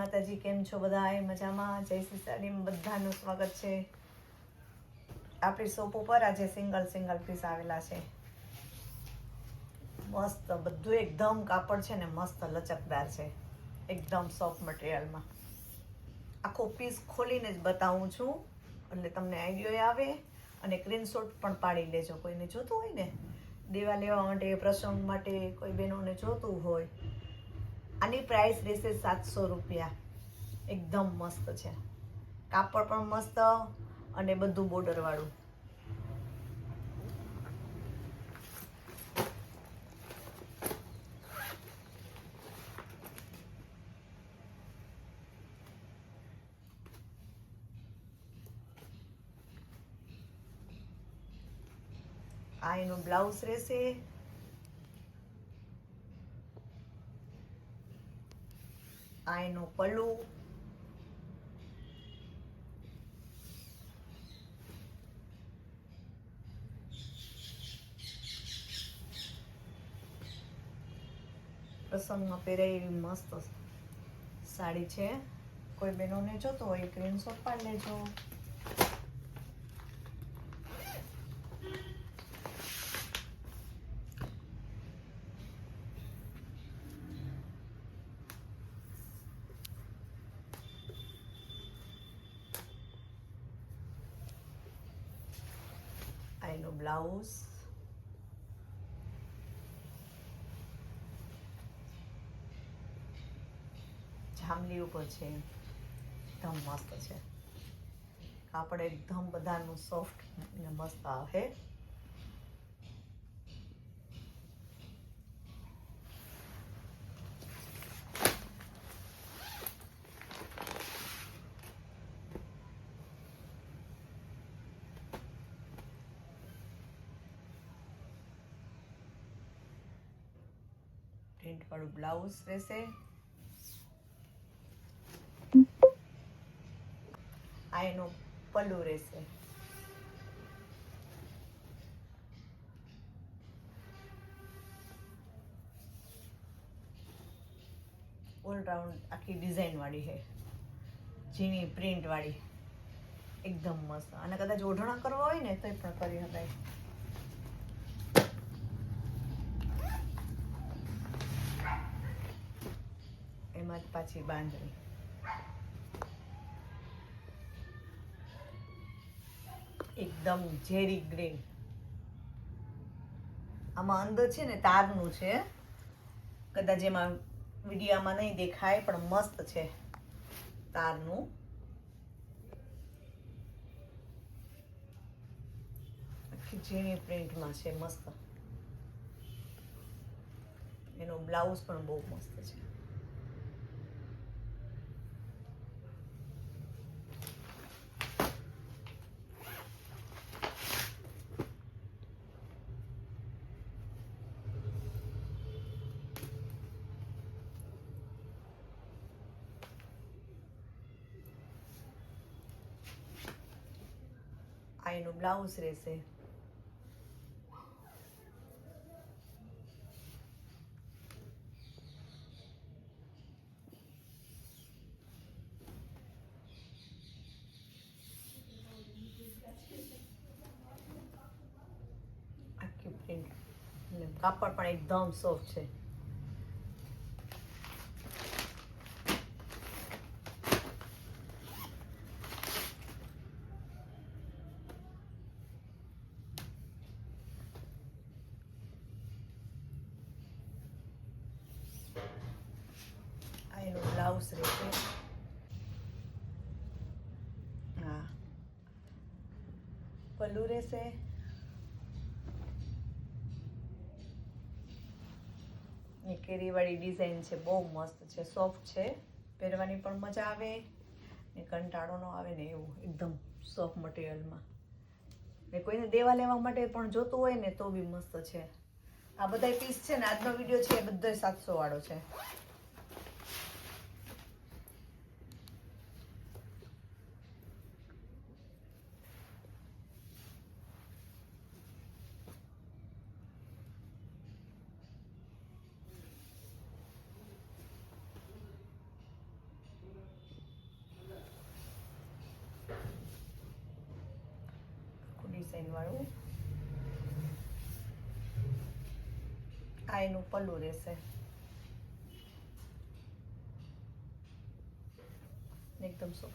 માતાજી, કેમ છો બધા? એ મજામાં? જય શ્રી સાડીમાં બધાનું સ્વાગત છે. આપણી શોપ ઉપર આજે સિંગલ સિંગલ પીસ આવેલા છે. મસ્ત, બધું એકદમ કાપડ છે ને મસ્ત લચકદાર છે. એકદમ સોફ્ટ મટીરિયલમાં આખો પીસ ખોલીને જ બતાવું છું. એટલે તમને આઈડિયો આવે. અને સ્ક્રીનશોટ પણ પાડી લેજો. કોઈને જોતું હોય ને? દેવા લેવા માટે, પ્રસંગ માટે કોઈ બહેનોને જોતું હોય આની પ્રાઇસ રહેશે સાતસો રૂપિયા. એકદમ મસ્ત છે. કાપડ પણ મસ્ત અને બધું બોર્ડરવાળું આ એનું બ્લાઉઝ રહેશે. આ એનું પલ્લું પ્રસંગમાં પહેરાય એવી મસ્ત સાડી છે. કોઈ બહેનોને જોતો હોય સ્ક્રીનશોટ પાડી લેજો બ્લાઉઝ જામલી ઉપર છે. એકદમ મસ્ત છે. કાપડ એકદમ બધાનું સોફ્ટ અને મસ્ત આવે. પ્રિન્ટ વાળું બ્લાઉઝ રહેશે. આ એનું પલ્લું રહેશે. ઓલરાઉન્ડ આખી ડિઝાઇન વાળી છે. ઝીણી પ્રિન્ટ વાળી. એકદમ મસ્ત. અને કદાચ ઓઢણા કરવા હોય ને તો પણ કરી શકાય. એમાં પાછી બાંધણી એકદમ ઝેરી ગ્રીન. આમાં અંદર છે ને તારનું છે. કદાચ એમાં વિડીયામાં નહીં દેખાય, પણ મસ્ત છે તારનું. આખી ઝીણી પ્રિન્ટમાં છે, મસ્ત. એનો બ્લાઉઝ પણ બહુ મસ્ત છે. આ એનું બ્લાઉઝ રહેશે કાપડ પણ એકદમ સોફ્ટ છે આ બ્લાઉઝ રહેશે હા પલ્લું રહેશે કેરીવાળી ડિઝાઇન છે બહુ મસ્ત છે સોફ્ટ છે પહેરવાની પણ મજા આવે ને કંટાળો ન આવે ને એવું, એકદમ સોફ્ટ મટીરિયલમાં ને કોઈને દેવા લેવા માટે પણ જોતું હોય ને, તો બી મસ્ત છે. આ બધા પીસ છે ને, આજનો વીડિયો છે એ બધો સાતસો વાળો છે. ડિઝાઇન વાળું આ એનું પલ્લું રહેશે. એકદમ સો